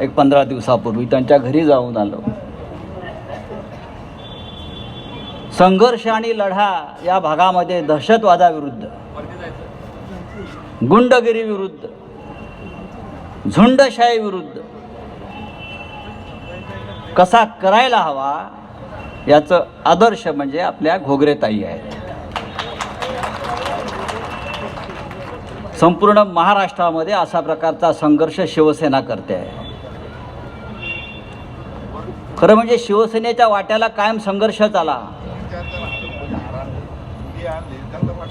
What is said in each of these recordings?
एक पंधरा दिवसापूर्वी त्यांच्या घरी जाऊन आलो. संघर्ष आणि लढा या भागामध्ये दहशतवादाविरुद्ध गुंडगिरी विरुद्ध झुंडशाही विरुद्ध कसा करायला हवा याचं आदर्श म्हणजे आपल्या घोगरेताई आहेत. संपूर्ण महाराष्ट्रामध्ये असा प्रकारचा संघर्ष शिवसेना करते आहे. खरं म्हणजे शिवसेनेच्या वाट्याला कायम संघर्षच आला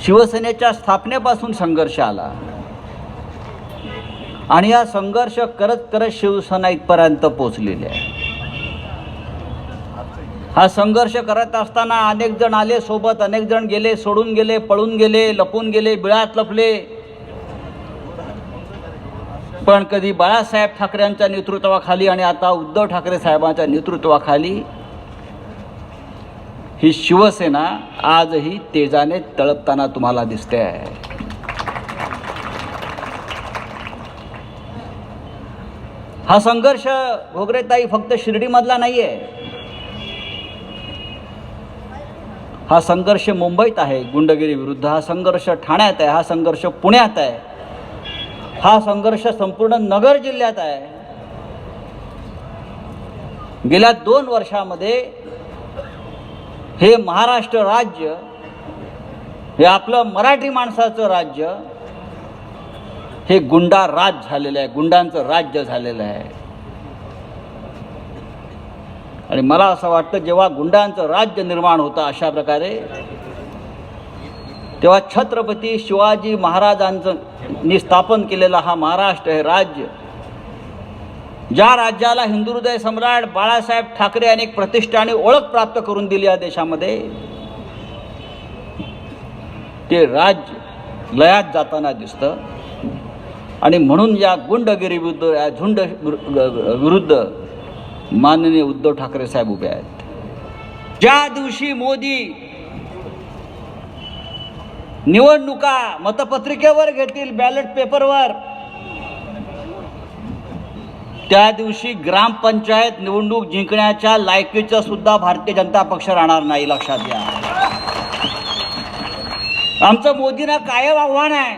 शिवसेनेच्या स्थापनेपासून संघर्ष आला. आणि हा संघर्ष करत करत शिवसेना इथपर्यंत पोचलेली आहे. हा संघर्ष करत असताना अनेक जण आले सोबत अनेक जण गेले सोडून गेले पळून गेले लपून गेले बिळात लपले. पण कधी बाळासाहेब ठाकरेंच्या नेतृत्वाखाली आणि आता उद्धव ठाकरे साहेबांच्या नेतृत्वाखाली ही शिवसेना आजही तेजाने तळपताना तुम्हाला दिसते. आहे हा संघर्ष घोगरेताई फक्त शिर्डीमधला नाही आहे हा संघर्ष मुंबईत आहे गुंडगिरी विरुद्ध हा संघर्ष ठाण्यात आहे हा संघर्ष पुण्यात आहे. हा संघर्ष संपूर्ण नगर जिल्ह्यात आहे. गेल्या दोन वर्षामध्ये हे महाराष्ट्र राज्य हे आपलं मराठी माणसाचं राज्य हे गुंडा राज झालेलं आहे गुंडांचं राज्य झालेलं आहे. आणि मला असं वाटतं जेव्हा गुंडांचं राज्य निर्माण होतं अशा प्रकारे तेव्हा छत्रपती शिवाजी महाराजांचं नी स्थापन केलेला हा महाराष्ट्र हे राज्य ज्या राज्याला हिंदू हृदय सम्राट बाळासाहेब ठाकरे यांनी एक प्रतिष्ठा आणि ओळख प्राप्त करून दिली या देशामध्ये ते राज्य लयात जाताना दिसतं. आणि म्हणून या गुंडगिरी विरुद्ध या झुंड विरुद्ध माननीय उद्धव ठाकरे साहेब उभे आहेत. ज्या दिवशी मोदी निवडणुका मतपत्रिकेवर घेतील बॅलेट पेपरवर त्या दिवशी ग्रामपंचायत निवडणूक जिंकण्याच्या लायकीचं सुद्धा भारतीय जनता पक्ष राहणार नाही लक्षात घ्या. आमचं मोदींना कायम आव्हान आहे.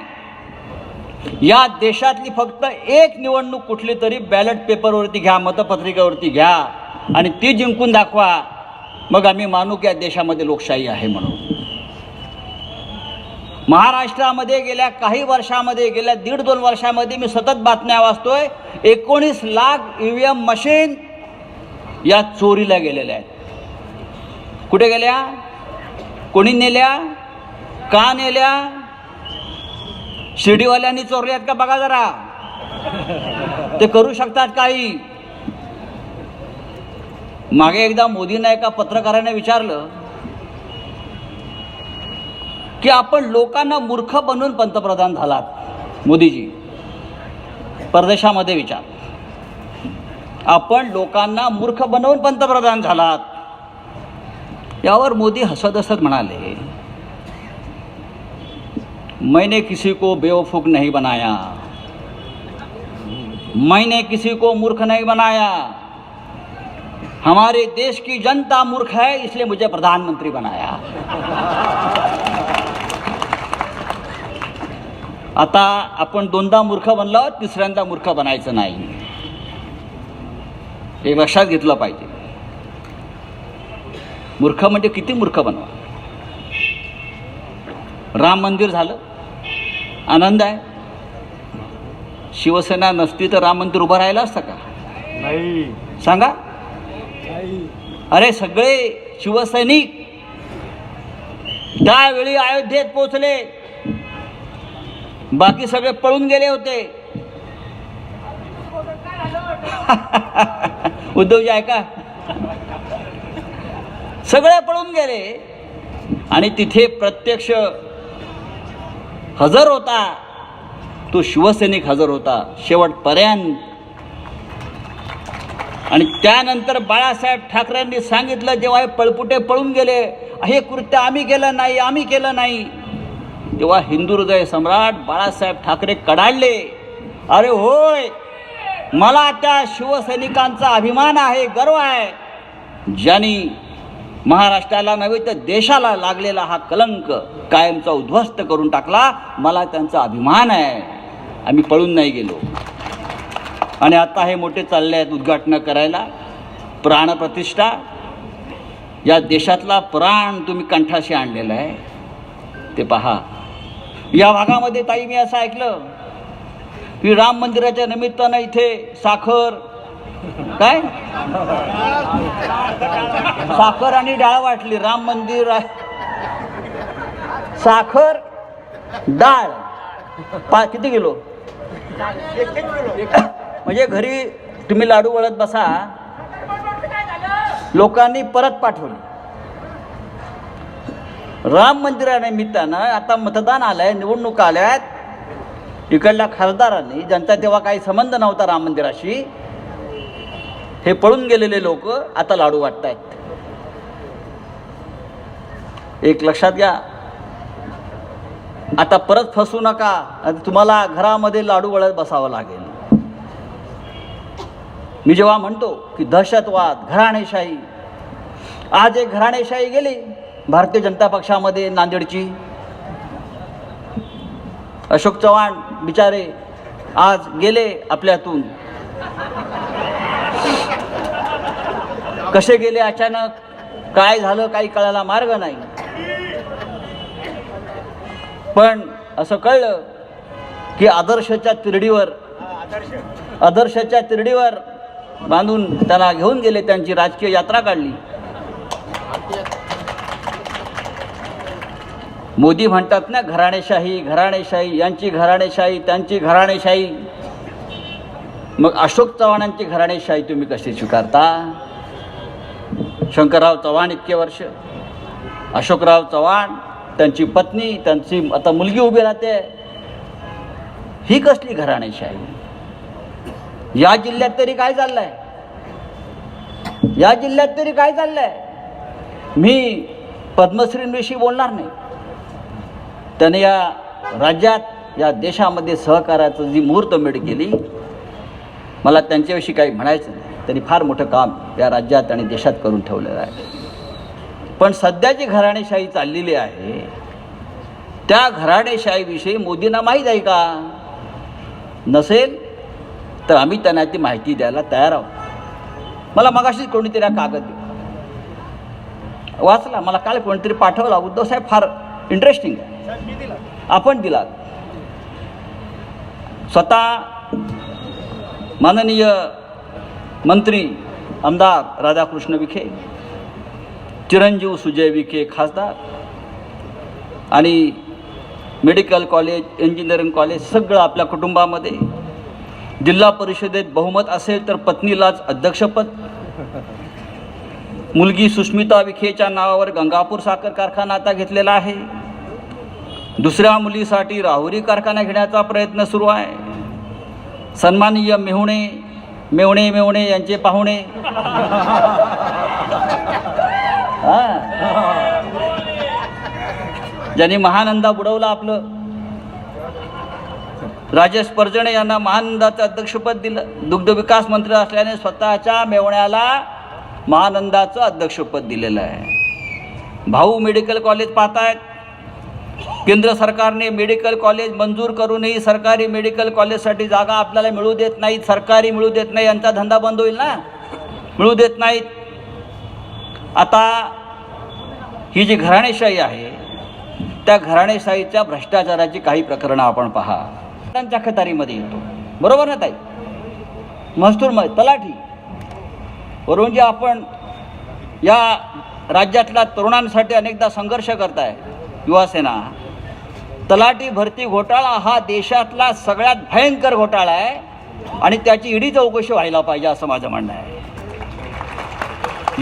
या देशातली फक्त एक निवडणूक कुठली तरी बॅलेट पेपरवरती घ्या मतपत्रिकेवरती घ्या आणि ती जिंकून दाखवा. मग आम्ही मानू की या देशामध्ये लोकशाही आहे म्हणून. महाराष्ट्रामध्ये गेल्या काही वर्षामध्ये गेल्या दीड दोन वर्षामध्ये मी सतत बातम्या वाचतोय. एकोणीस lakh E V M machine या चोरीला गेलेल्या आहेत. कुठे गेल्या? कोणी नेल्या? का नेल्या? शिर्डीवाल्यांनी चोरल्यात का? बघा जरा. ते करू शकतात काही. मागे एकदा मोदींना एका पत्रकाराने विचारलं की आपण लोकांना मूर्ख बनवून पंतप्रधान झालात. मोदीजी परदेशामध्ये विचार. आपण लोकांना मूर्ख बनवून पंतप्रधान झालात. यावर मोदी हसत हसत म्हणाले मैंने किसी को बेवफूक नहीं बनाया. मैंने किसी को मूर्ख नहीं बनाया. हमारे देश की जनता मूर्ख है इसलिए मुझे प्रधानमंत्री बनाया. आता आपण दोनदा मूर्ख बनलो तिसऱ्यांदा मूर्ख बनायचं नाही. हे लक्षात घेतलं पाहिजे. मूर्ख म्हणजे किती मूर्ख बनवा? राम मंदिर झालं. आनंद आहे. शिवसेना नसती तर राम मंदिर उभं राहिलं असतं का? नाही. सांगा. अरे सगळे शिवसैनिक त्यावेळी अयोध्येत पोचले बाकी सगळे पळून गेले होते. उद्धवजी ऐका. सगळे पळून गेले. आणि तिथे प्रत्यक्ष हजर होता. तो शिवसैनिक हजर होता. शेवटपर्यंत. आणि त्यानंतर बाळासाहेब ठाकरेंनी सांगितलं जेव्हा हे पळपुटे पळून गेले हे कृत्य आम्ही केलं नाही आम्ही केलं नाही. तेव्हा हिंदू हृदय सम्राट बाळासाहेब ठाकरे कडाडले. अरे होय मला त्या शिवसैनिकांचा अभिमान आहे गर्व आहे. ज्यांनी महाराष्ट्राला नव्हे तर देशाला लागलेला हा कलंक कायमचा उद्ध्वस्त करून टाकला मला त्यांचा अभिमान आहे. आम्ही पळून नाही गेलो. आणि आता हे मोठे चालले आहेत उद्घाटनं करायला. प्राणप्रतिष्ठा. या देशातला प्राण तुम्ही कंठाशी आणलेला आहे. ते पहा. या भागामध्ये ताई मी असं ऐकलं की राम मंदिराच्या निमित्तानं इथे साखर काय? साखर आणि डाळ वाटली. राम मंदिर आहे. साखर डाळ. पा किती किलो? म्हणजे घरी तुम्ही लाडू वळत बसा. लोकांनी परत पाठवली. राम मंदिरानिमित्तानं आता मतदान आलंय निवडणूक आल्यात. इकडल्या खासदारांनी ज्यांचा तेव्हा काही संबंध नव्हता राम मंदिराशी हे पळून गेलेले लोक आता लाडू वाटतायत. एक लक्षात घ्या. आता परत फसू नका. तुम्हाला घरामध्ये लाडू वळत बसावं लागेल. मी जेव्हा म्हणतो की दहशतवाद घराणेशाही. आज एक घराणेशाही गेली. भारतीय जनता पक्षामध्ये नांदेडची. अशोक चव्हाण बिचारे आज गेले आपल्यातून. कसे गेले अचानक? काय झालं काही कळायला मार्ग नाही. पण असं कळलं की आदर्शच्या तिरडीवर आदर्शच्या तिरडीवर बांधून त्यांना घेऊन गेले त्यांची राजकीय यात्रा काढली. मोदी म्हणतात ना घराणेशाही घराणेशाही यांची घराणेशाही त्यांची घराणेशाही. मग अशोक चव्हाणांची घराणेशाही तुम्ही कशी स्वीकारता? शंकरराव चव्हाण इतके वर्ष. अशोकराव चव्हाण त्यांची पत्नी त्यांची आता मुलगी उभी राहते. ही कसली घराणेशाही? या जिल्ह्यात तरी काय चाललंय? या जिल्ह्यात तरी काय चाललंय? मी पद्मश्रींविषयी बोलणार नाही. त्याने या राज्यात या देशामध्ये सहकार्याचं जी मुहूर्तमेढ केली मला त्यांच्याविषयी काही म्हणायचं नाही. त्यांनी फार मोठं काम या राज्यात आणि देशात करून ठेवलेलं आहे. पण सध्याची घराणेशाही चाललेली आहे त्या घराणेशाहीविषयी मोदींना माहीत आहे का? नसेल तर आम्ही त्यांना ती माहिती द्यायला तयार आहोत. मला मगाशीच कोणीतरी हा कागद वाचला मला काल कोणीतरी पाठवला. उद्धव साहेब फार इंटरेस्टिंग आहे. आपण दिलात. स्वतः माननीय मंत्री आमदार राधाकृष्ण विखे चिरंजीव सुजय विखे खासदार आणि मेडिकल कॉलेज इंजिनिअरिंग कॉलेज सगळं आपल्या कुटुंबामध्ये जिल्हा परिषदेत बहुमत असेल तर पत्नीलाच अध्यक्षपद. मुलगी सुष्मिता विखेच्या नावावर गंगापूर साखर कारखाना आता घेतलेला आहे. दुसऱ्या मुलीसाठी राहुरी कारखाना घेण्याचा प्रयत्न सुरू आहे. सन्माननीय मेहुणे मेवणे मेवणे यांचे पाहुणे. ज्यांनी महानंदा बुडवला आपलं. राजेश परजणे यांना महानंदाचं अध्यक्षपद दिलं. दुग्ध विकास मंत्री असल्याने स्वतःच्या मेवण्याला महानंदाचं अध्यक्षपद दिलेलं आहे. भाऊ मेडिकल कॉलेज पाहतायत. केंद्र सरकारने मेडिकल कॉलेज मंजूर करूनही सरकारी मेडिकल कॉलेजसाठी जागा आपल्याला मिळू देत नाहीत सरकारी मिळू देत नाही यांचा धंदा बंद होईल ना? मिळू देत नाहीत. आता ही जी घराणेशाही आहे त्या घराणेशाहीच्या भ्रष्टाचाराची काही प्रकरणं आपण पहा. त्यांच्या खतारीमध्ये येतो. बरोबर ना ताई? मजदूर तलाठी. वरून जे आपण या राज्यातल्या तरुणांसाठी अनेकदा संघर्ष करताय. युवासेना. तलाठी भरती घोटाळा हा देशातला सगळ्यात भयंकर घोटाळा आहे आणि त्याची ईडी चौकशी व्हायला पाहिजे असं माझं म्हणणं आहे.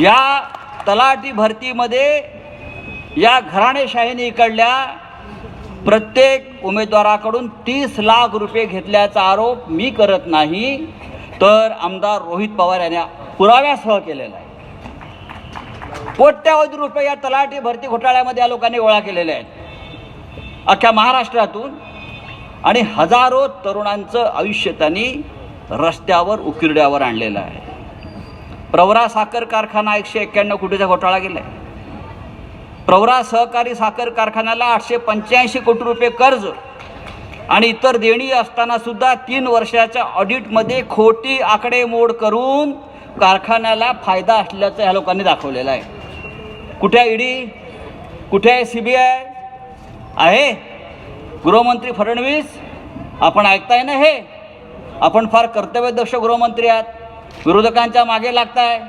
या तलाठी भरतीमध्ये या घराणेशाहीने इकडल्या प्रत्येक उमेदवाराकडून तीस लाख रुपये घेतल्याचा आरोप मी करत नाही तर आमदार रोहित पवार यांनी पुराव्यासह केलेला आहे. कोट्यावधी रुपये या तलाठी भरती घोटाळ्यामध्ये या लोकांनी गोळा केलेले आहेत. अख्ख्या महाराष्ट्रातून आणि हजारो तरुणांचं आयुष्य त्यांनी रस्त्यावर उकिरड्यावर आणलेलं आहे. प्रवरा साखर कारखाना एकशे एक्क्याण्णव कोटीचा घोटाळा गेला आहे प्रवरा सहकारी साखर कारखान्याला आठशे पंच्याऐंशी कोटी रुपये कर्ज आणि इतर देणी असताना सुद्धा तीन वर्षाच्या ऑडिटमध्ये खोटी आकडेमोड करून कारखान्याला फायदा असल्याचं ह्या लोकांनी दाखवलेलं आहे. कुठे आहे ईडी? कुठे आहे सी बी आय? आहे? गृहमंत्री फडणवीस? आपण ऐकताय ना हे? आपण फार कर्तव्यदक्ष गृहमंत्री आहात. विरोधकांच्या मागे लागताय.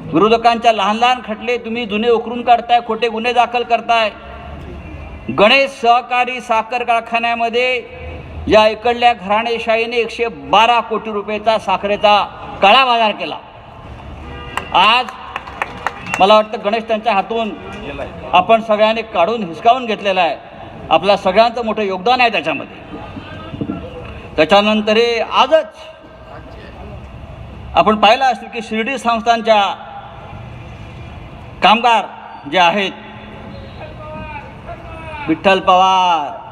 विरोधकांच्या लहान लहान खटले तुम्ही जुने उकरून काढताय खोटे गुन्हे दाखल करताय. गणेश सहकारी साखर कारखान्यामध्ये या इकडल्या घराणेशाहीने एकशे बारा कोटी रुपयेचा साखरेचा काळा बाजार केला. आज मला वाटतं गणेश त्यांच्या हातून आपण सगळ्यांनी काढून हिसकावून घेतलेला आहे. आपला सगळ्यांचं मोठं योगदान आहे त्याच्यामध्ये. त्याच्यानंतरही आजच आपण पाहिलं असेल की शिर्डी संस्थांच्या कामगार जे आहेत विठ्ठल पवार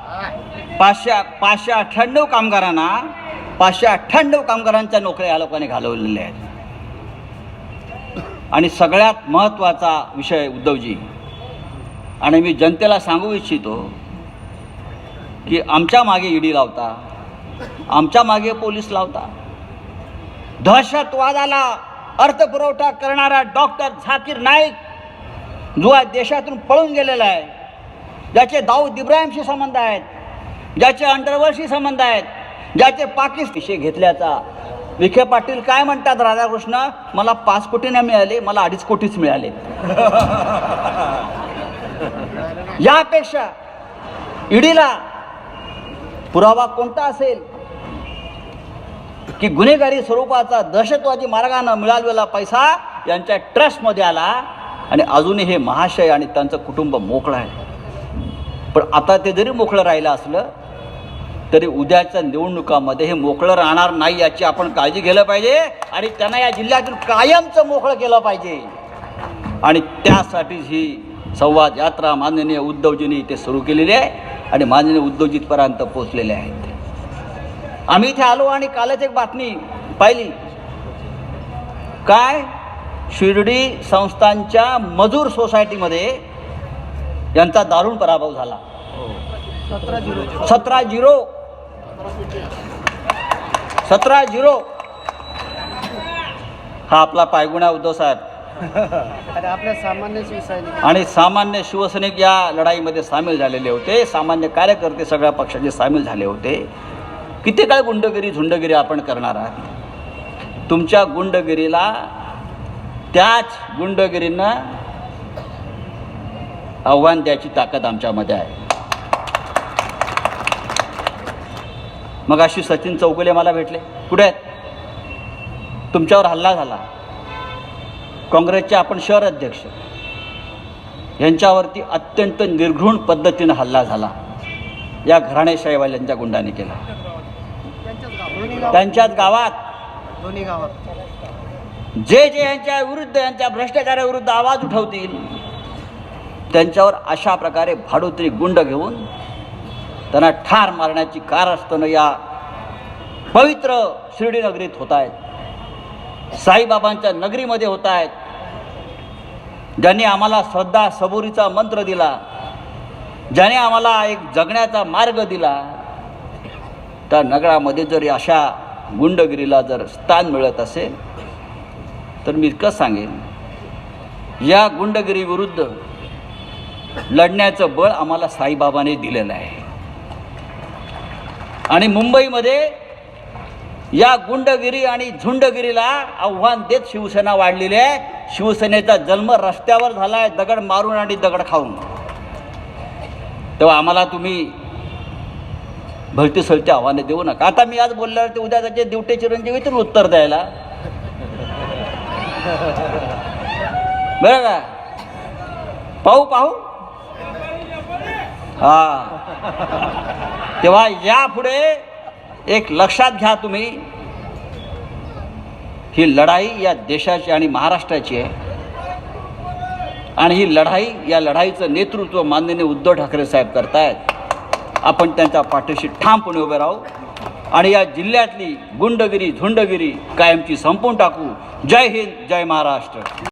पाचशे पाचशे अठ्ठ्याण्णव कामगारांना पाचशे अठ्ठ्याण्णव कामगारांच्या नोकऱ्या या लोकांनी घालवलेल्या आहेत. आणि सगळ्यात महत्त्वाचा विषय उद्धवजी. आणि मी जनतेला सांगू इच्छितो की आमच्या मागे ईडी लावता. आमच्या मागे पोलीस लावता. दहशतवादाला अर्थपुरवठा करणारा डॉक्टर झाकीर नाईक जो आज देशातून पळून गेलेला आहे ज्याचे दाऊद इब्राहिमशी संबंध आहेत ज्याचे अंडरवर्ल्डशी संबंध आहेत ज्याचे पाकिस्तान विषय घेतल्याचा. विखे पाटील काय म्हणतात राधाकृष्ण? मला पाच कोटी नाही मिळाले मला अडीच कोटीच मिळाले. यापेक्षा ईडीला पुरावा कोणता असेल? की गुन्हेगारी स्वरूपाचा दहशतवादी मार्गानं मिळालेला पैसा यांच्या ट्रस्टमध्ये आला आणि अजूनही हे महाशय आणि त्यांचं कुटुंब मोकळं आहे. पण आता ते जरी मोकळं राहिलं असलं तरी उद्याच्या निवडणुकामध्ये हे मोकळं राहणार नाही याची आपण काळजी घ्यायला पाहिजे आणि त्यांना या जिल्ह्यातून कायमचं मोकळं केलं पाहिजे. आणि त्यासाठीच ही संवाद यात्रा माननीय उद्धवजींनी इथे सुरू केलेली आहे आणि माननीय उद्धवजीतपर्यंत पोचलेले आहेत. आम्ही इथे आलो आणि कालच एक बातमी पाहिली. काय? शिर्डी संस्थांच्या मजूर सोसायटीमध्ये यांचा दारुण पराभव झाला. सतरा झिरो. सतरा झिरो. हा आपला पायगुणा उद्धव साहेब. आणि सामान्य शिवसैनिक. आणि सामान्य शिवसैनिक या लढाईमध्ये सामील झालेले होते. सामान्य कार्यकर्ते सगळ्या पक्षाचे सामील झाले होते. किती काळ गुंडगिरी झुंडगिरी आपण करणार आहात? तुमच्या गुंडगिरीला त्याच गुंडगिरीनं आव्हान द्यायची ताकद आमच्यामध्ये आहे. मग अशी सचिन चौगुले मला भेटले. कुठे आहेत? तुमच्यावर हल्ला झाला. काँग्रेसचे आपण शहर अध्यक्ष. यांच्यावरती अत्यंत निर्घृण पद्धतीनं हल्ला झाला. या घराणेशाहीवाल्यांच्या गुंडाने केला. त्यांच्याच गावात. दोन्ही गावात. जे जे यांच्या विरुद्ध यांच्या भ्रष्टाचाराविरुद्ध आवाज उठवतील त्यांच्यावर अशा प्रकारे भाडोत्री गुंड घेऊन त्यांना ठार मारण्याची कार असताना या पवित्र शिर्डी नगरीत होत आहेत. साईबाबांच्या नगरीमध्ये होत आहेत. ज्यांनी आम्हाला श्रद्धा सबुरीचा मंत्र दिला ज्याने आम्हाला एक जगण्याचा मार्ग दिला त्या नगरामध्ये जर अशा गुंडगिरीला जर स्थान मिळत असेल तर मी इतकंच सांगेन या गुंडगिरीविरुद्ध लढण्याचं बळ आम्हाला साईबाबाने दिलेलं आहे. आणि मुंबईमध्ये या गुंडगिरी आणि झुंडगिरीला आव्हान देत शिवसेना वाढलेली आहे. शिवसेनेचा जन्म रस्त्यावर झाला आहे दगड मारून आणि दगड खाऊन. तेव्हा आम्हाला तुम्ही भलती सलती आव्हाने देऊ नका. आता मी आज बोलल्यावर ते उद्या त्याचे दिवटे चिरंजीव येतील उत्तर द्यायला. बरं का? पाहू पाहू? हा. तेव्हा यापुढे एक लक्षात घ्या तुम्ही. ही लढाई या देशाची आणि महाराष्ट्राची आहे. आणि ही लढाई या लढाईचं नेतृत्व माननीय उद्धव ठाकरे साहेब करतायत. आपण त्यांच्या पाठीशी ठामपणे उभे राहू. आणि या जिल्ह्यातली गुंडगिरी झुंडगिरी कायमची संपवून टाकू. जय हिंद जय महाराष्ट्र.